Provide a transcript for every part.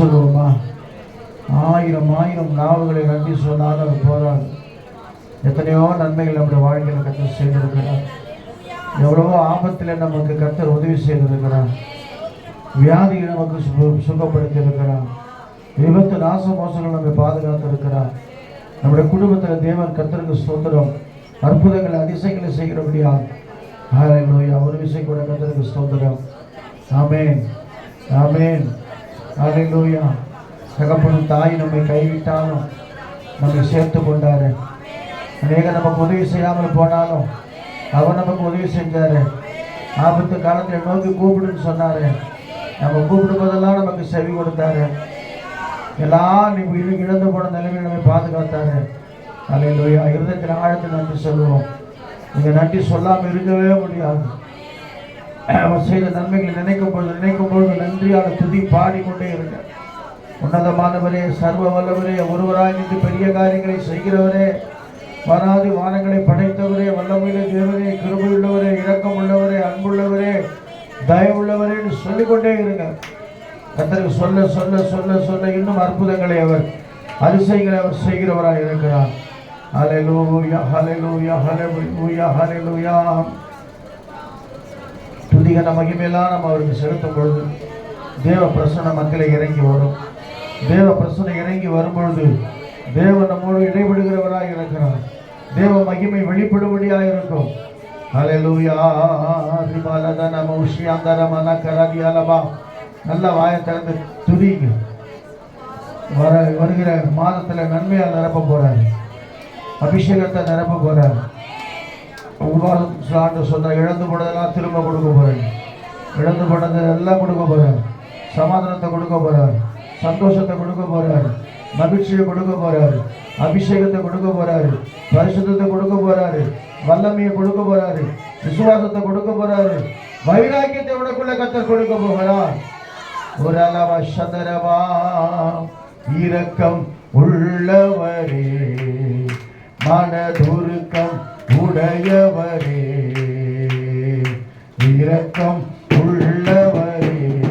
சொல்லுவோமா ஆயிரம் ஆயிரம் நாவுகளை நன்றி சொன்னால் அது போதாது எத்தனையோ நன்மைகள் நம்முடைய வாழ்க்கையில் கத்தர் செய்திருக்கிறார். எவ்வளவோ ஆபத்தில் நமக்கு கத்தர் உதவி செய்திருக்கிறார். வியாதியை நமக்கு சு- சுகப்படுத்தி இருக்கிறார் விபத்து நாச மோசங்கள் நம்மை பாதுகாத்து இருக்கிறார் நம்முடைய குடும்பத்தில் தேவன் கத்தருக்கு ஸ்தோத்திரம். அற்புதங்கள் அதிசயங்களை செய்கிறபடியா ஹalleluya. ஒரு விசை கூட கத்தருக்கு ஸ்தோத்திரம். ஆமேன். ஆமேன். ஹalleluya தகப்பனும் தாய் நம்மை கைவிட்டாலும் நம்மை சேர்த்து கொண்டாரு. அநேக நமக்கு உதவி செய்யாமல் போனாலும் அவர் நமக்கு உதவி செஞ்சாரு. ஆபத்து காலத்தில் நோக்கி கூப்பிடுன்னு சொன்னாரு. நம்ம கூப்பிடும் போதெல்லாம் நமக்கு செவி கொடுத்தாரு. எல்லாம் நீ இழு- இழந்து போன நிலைமையில் நம்மை பாதுகாத்தாரு. அலையிலோயா இருதயத்தில் ஆழத்தில் நன்றி சொல்லுவோம். நீங்கள் நன்றி சொல்லாமல் இருக்கவே முடியாது. அவர் செய்த நன்மைகளை நினைக்கும் பொழுது நினைக்கும் பொழுது நன்றியாக துதி பாடிக்கொண்டே இருங்க உன்னதமானவரே சர்வ வல்லவரே ஒருவராய் நின்று பெரிய காரியங்களை செய்கிறவரே வராதி வானங்களை படைத்தவரே வல்லமையில தேவரே கிருபையுள்ளவரே இரக்கம் உள்ளவரே அன்புள்ளவரே தயவுள்ளவரே சொல்லிக்கொண்டே இருங்க கத்தருக்கு சொல்ல சொல்ல சொல்ல சொல்ல இன்னும் அற்புதங்களை அவர் அதிசயங்களை அவர் செய்கிறவராக இருக்கிறார். ஹalleluya லூயா ஹalleluya லூயா அதிகார மகிமையெல்லாம் நம்ம அவருக்கு செலுத்தும் பொழுது தேவ பிரசன மக்களை இறங்கி வரும். தேவ பிரசனை இறங்கி வரும்பொழுது தேவன் நம்மோடு இடைபடுகிறவராய் இருக்கிறார். தேவ மகிமை வெளிப்படும்படியாக இருக்கும். நல்ல வாயை திறந்து துதிங்க. வர வருகிற மாதத்துல நன்மையால் நிரப்ப போறாரு. அபிஷேகத்தை நிரப்ப போறாரு. உபவாசம் ஆண்டு சொன்ன இழந்து போனதெல்லாம் திரும்ப கொடுக்க போகிறேன் இழந்து போனது எல்லாம் கொடுக்க போகிறேன் சமாதானத்தை கொடுக்க போகிறார் சந்தோஷத்தை கொடுக்க போகிறார் மகிழ்ச்சியை கொடுக்க போகிறார் அபிஷேகத்தை கொடுக்க போகிறாரு பரிசுத்தத்தை கொடுக்க போகிறாரு வல்லமையை கொடுக்க போகிறாரு விசுவாசத்தை கொடுக்க போகிறாரு வைராக்கியத்தை உனக்குள்ள கத்தர் கொடுக்க போகிறார்? ஒரு அளவ சதரவா இரக்கம் உள்ளவரே. மனதுருக்கம் உடையவரே. இரக்கம் உள்ளவரே.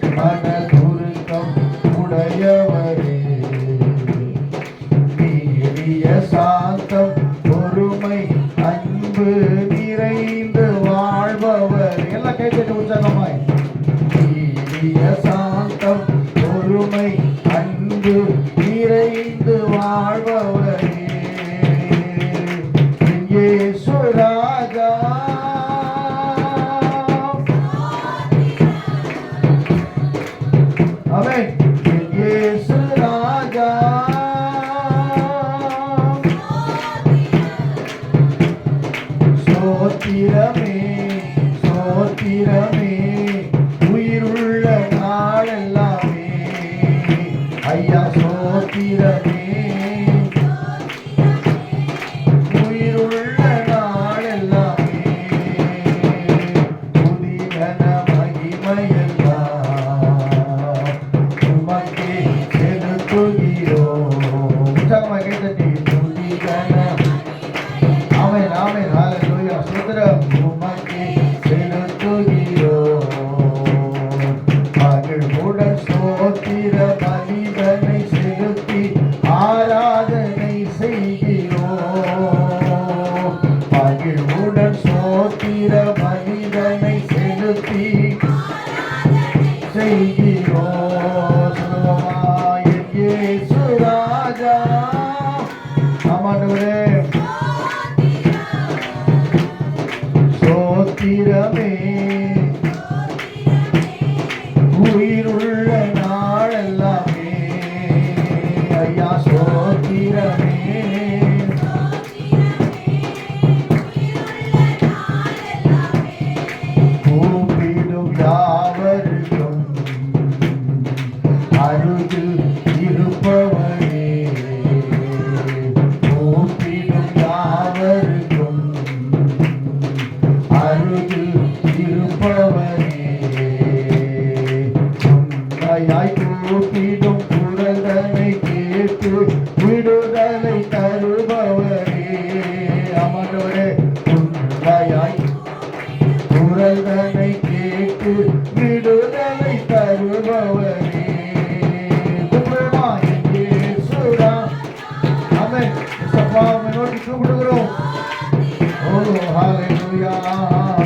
மனதுருக்கம் உடையவரே. நீரிய சாந்தம் பொறுமை அன்பு ஒப்புக்கொடுக்கிறோம் ஓ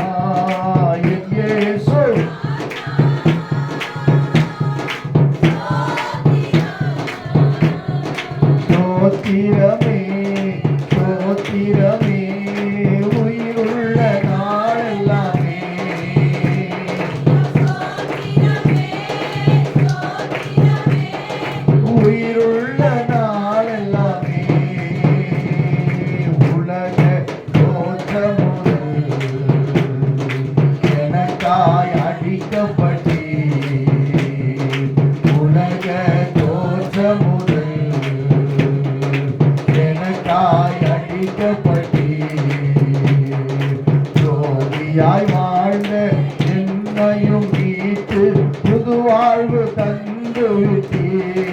மீட்டு புது வாழ்வு தந்து விட்டீர்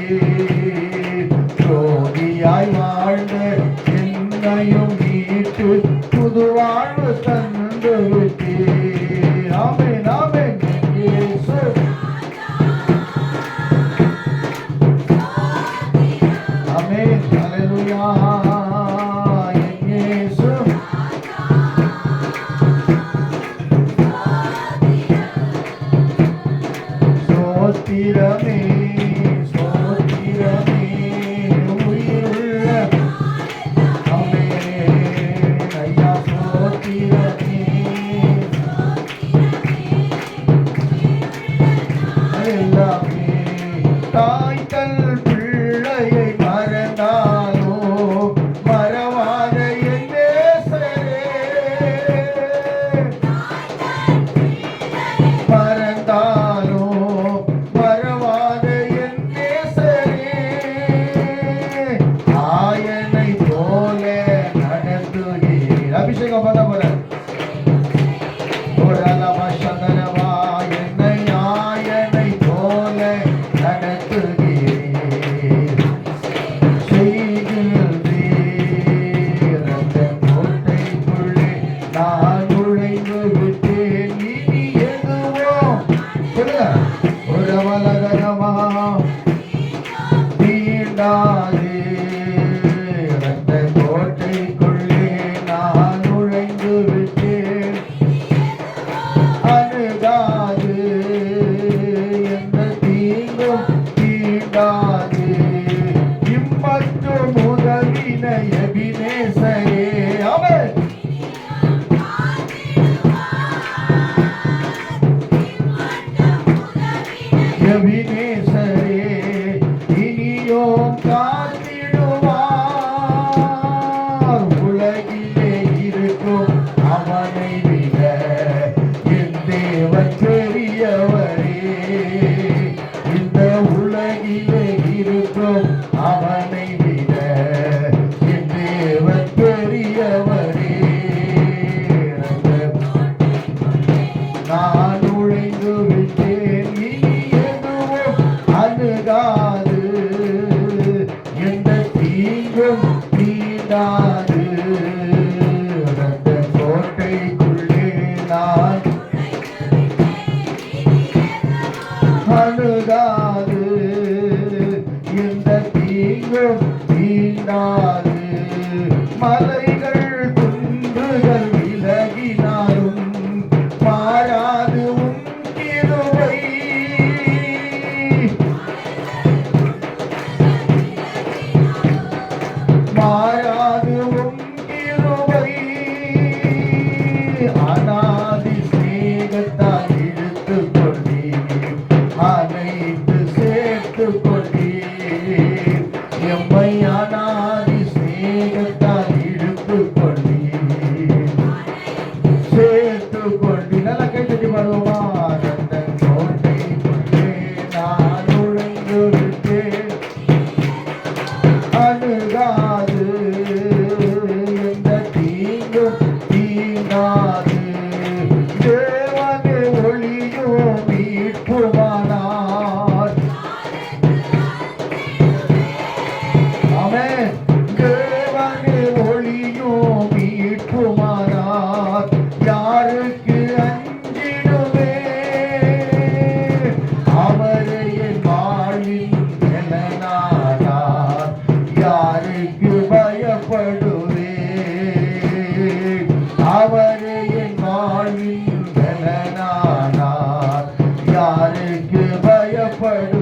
fire.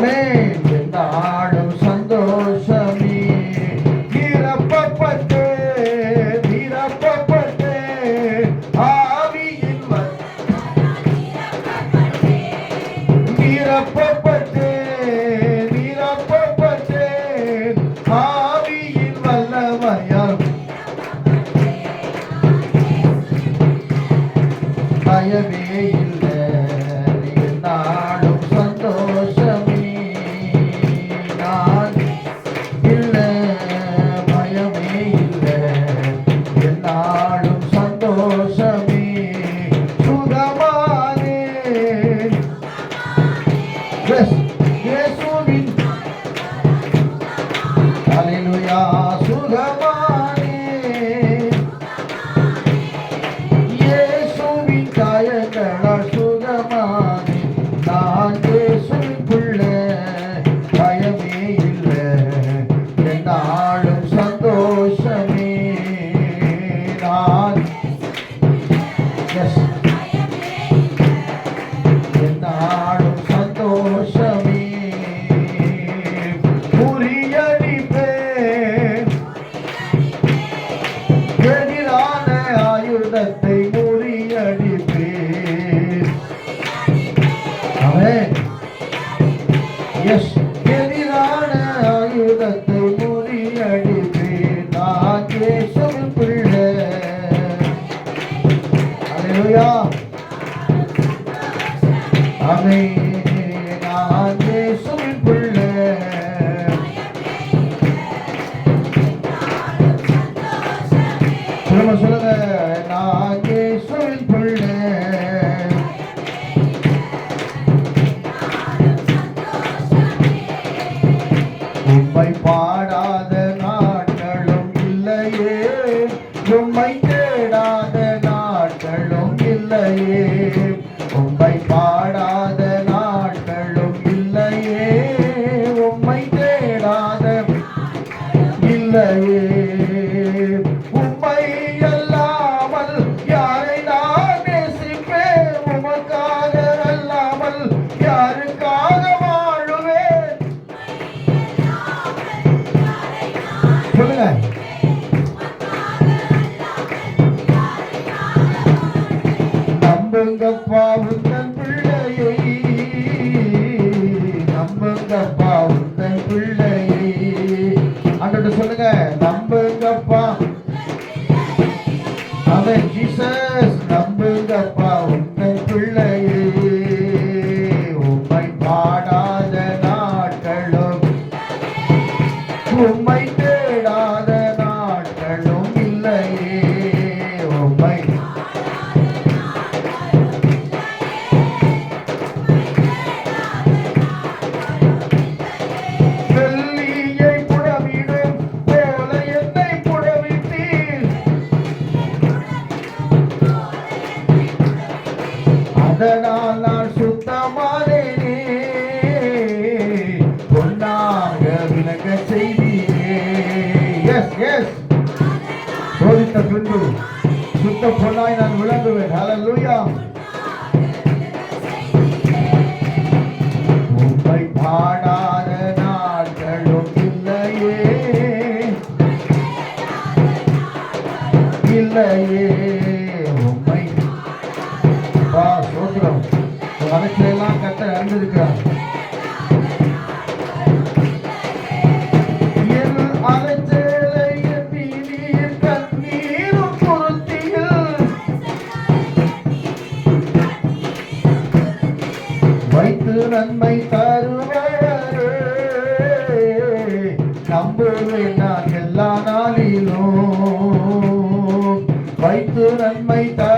ஆமென் ஆமென் தங்கப்பாவு அதனால் நான் சுத்தமானேனே. பொன்னாக விளங்க செய்தீரே. எஸ் எஸ் சோதித்த துண்டு சுத்த பொன்னாய் நான் விளங்குவேன். ஹலலூயா உம்மை பாடாத நாட்களும் இல்லையே. இல்லையே. எழுந்திருக்கிறார் வைத்து நன்மை தருவாரே. நம்புவேன் நான் எல்லா நாளிலும். வைத்து நன்மை தரு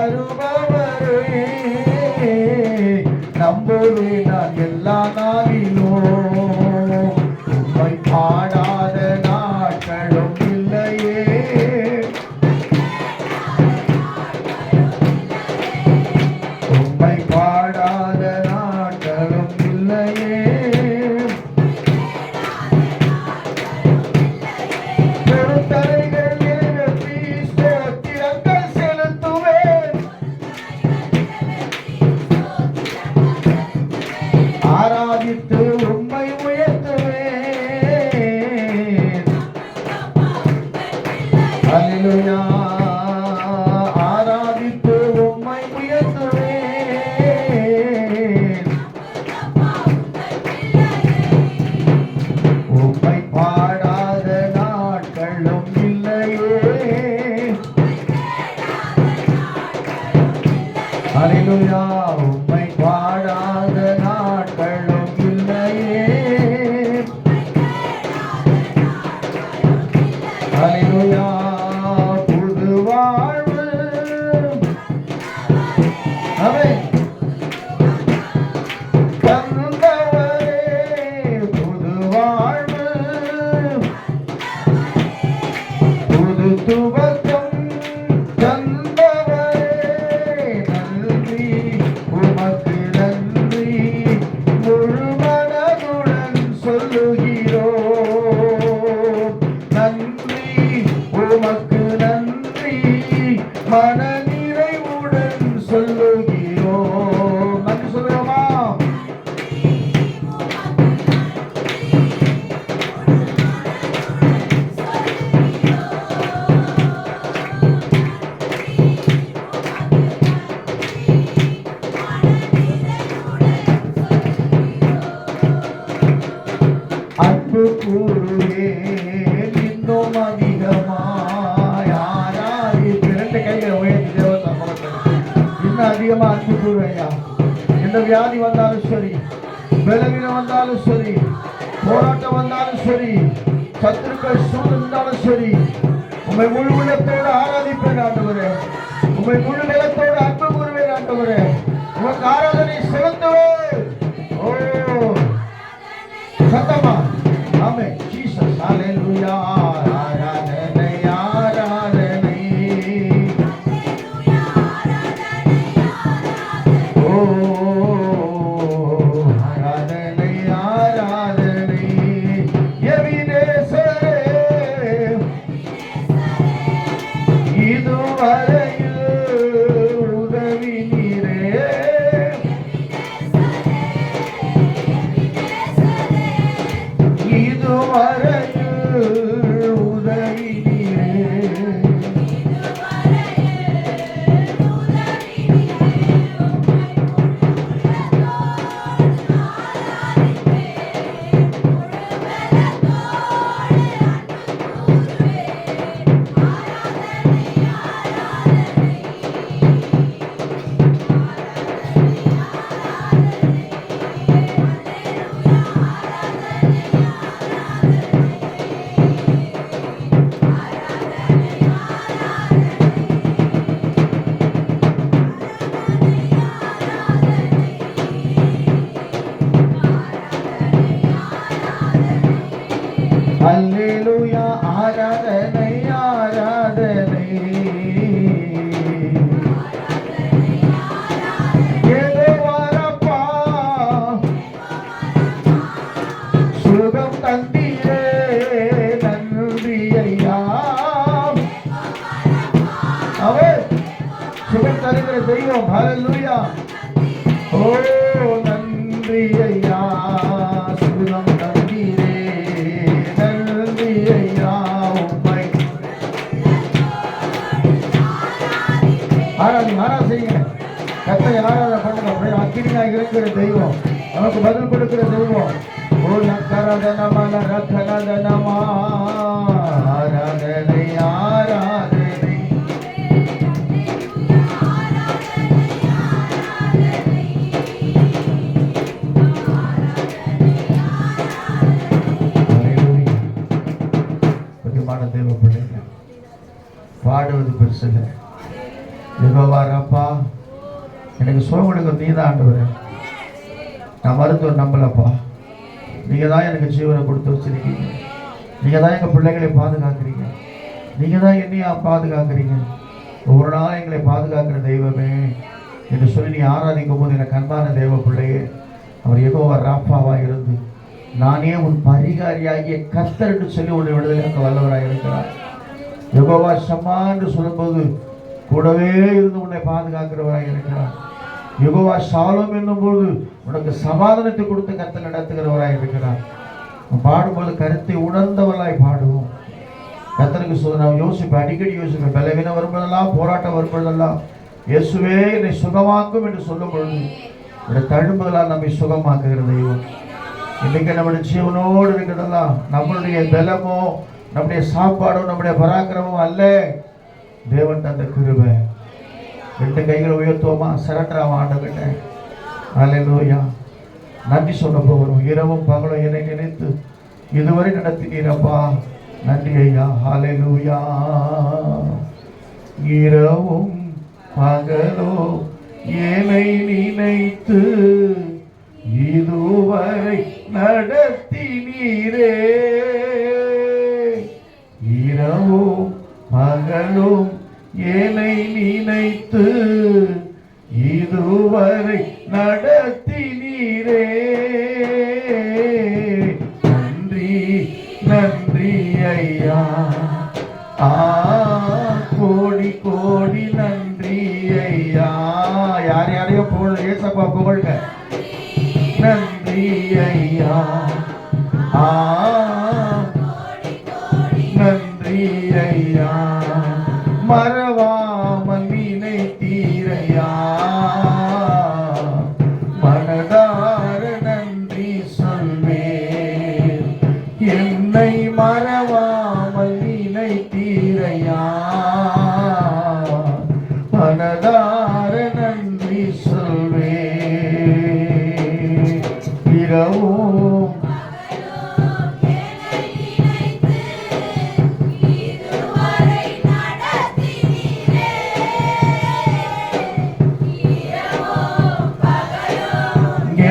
Hallelujah. சத்துருக்கள் சூழ்ந்தாலும் சரி உண்மை முழு உள்ளத்தோடு ஆராதிப்பேன் ஆண்டவரே. உண்மை முழு நிலத்தோடு அன்பு கூறுவேன் ஆண்டவரே. உனக்கு ஆராதனை செலுத்துவேன் ஓ சத்தமா? நன்றியே நன்றியா அவர் சுகம் தருகிற தெய்வம் ஹalleluya ஓ நன்றி ஐயா சுகம் தந்தீரே நன்றி ஐயா உம்மை. ஆராதி ஆராதிங்க கத்தை ஆராதனை பண்ணுங்க. அப்படியே அக்கினியாக இருக்கிற தெய்வம் நமக்கு பதில் கொடுக்கிற தெய்வம். ஓ நக்கரதனமல ஆராதனை பாடுவது பெருசுல இல்லை எனக்கு சுகம் கொடுக்க நீ தான் ஆண்டவர் நான் மருத்துவர் நம்பலப்பா நீங்கள் தான் எனக்கு ஜீவனை கொடுத்து வச்சிருக்கீங்க. நீங்கள் தான் எங்கள் பிள்ளைகளை பாதுகாக்கிறீங்க. நீங்கள் தான் என்னையா பாதுகாக்கிறீங்க. ஒவ்வொரு நாளும் எங்களை பாதுகாக்கிற தெய்வமே என்று சொல்லி நீ ஆராதிக்கும் போது எனக்கு அன்பான தெய்வ பிள்ளையே அவர் யெகோவா ராப்பாவாக இருந்து நானே உன் பரிகாரியாகிய கர்த்தர் என்று சொல்லி உன்னை விடுதலையாக்க வல்லவராக இருக்கிறார். யகோவா சம்மா என்று சொல்லும்போது கூடவே இருந்து உன்னை பாதுகாக்கிறவராக இருக்கிறார். யுகவா சாலம் என்னும் பொழுது உனக்கு சமாதானத்தை கொடுத்து கத்த நடத்துகிறவராக இருக்கிறார். பாடும்போது கருத்தை உணர்ந்தவர்களாய் பாடுவோம். கத்தனுக்கு சு நான் யோசிப்பேன் அடிக்கடி யோசிப்பேன் பலவீனம் வரும்போதெல்லாம் போராட்டம் வரும்போதெல்லாம் இயேசுவே என்னை சுகமாக்கும் என்று சொல்லும் பொழுது உடைய தழும்புகளால் நம்மை சுகமாக்குகிற தெய்வம். இன்னைக்கு நம்முடைய ஜீவனோடு இருக்கிறதெல்லாம் நம்மளுடைய பலமோ நம்முடைய சாப்பாடோ நம்முடைய பராக்கிரமோ அல்ல. தேவன் தந்த கிருபை. ரெண்டு கைகளை உயர்த்துவோமா? சரண்டராமா ஆண்டவர்கிட்ட. அலையிலோயா நன்றி சொல்ல போகிறோம் இரவும் பகலும் என்னை நினைத்து இதுவரை நடத்தினீரப்பா நன்றி ஐயா. அலையிலூயா இரவும் பகலோ என்னை நினைத்து இதுவரை நடத்தினீரே. இரவும் பகலும் என்னை நினைத்து இதுவரை நடத்தினீரே நன்றி நன்றி ஐயா. ஆ கோடி கோடி நன்றி ஐயா. யார் யாரையோ புகழ் ஏசப்பா புகழ்க. நன்றி ஐயா. ஆ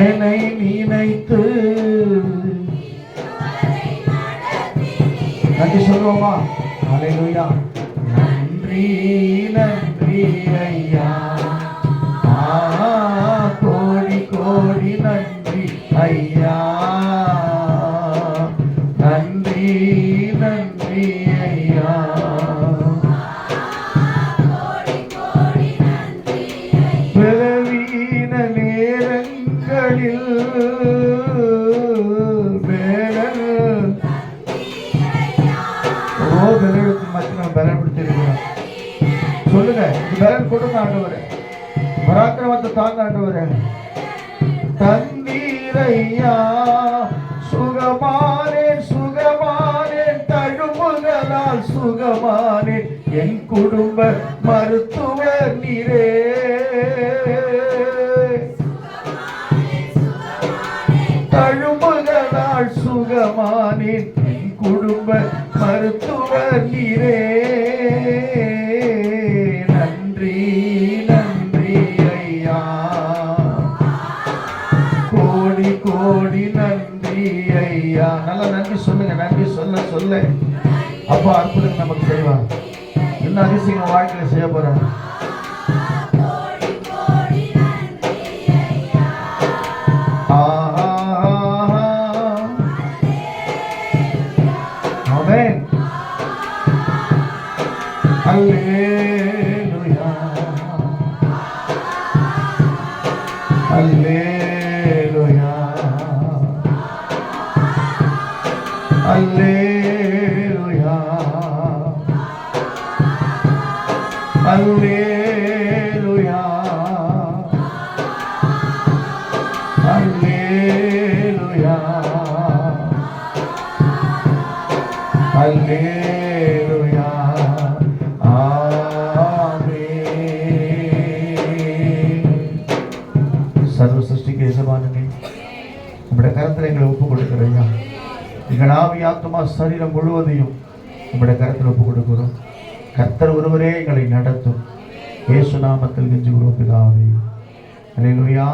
என்னை நினைத்து. நன்றி சொல்லுவோமா? அலையா நன்றி நன்றி ஐயா. கோடி கோடி நன்றி ஐயா. ஆண்டவரே தந்தீரையா சுகமானே சுகமானே தழும்புகளால் சுகமானே. என் குடும்ப மருத்துவர் நீரே. அப்பா அற்புதம் நமக்கு செய்வார் என்ன அதிசயம் வாழ்க்கையில் செய்ய போறார் Hallelujah. Hallelujah. ஆத்மா சரீரம் முழுவதையும் உங்களுடைய கருத்தில் ஒப்பு கொடுக்கிறோம் கர்த்தர் ஒருவரே எங்களை நடத்தும். இயேசு நாமத்தில் கெஞ்சு பிதாவே. அல்லேலூயா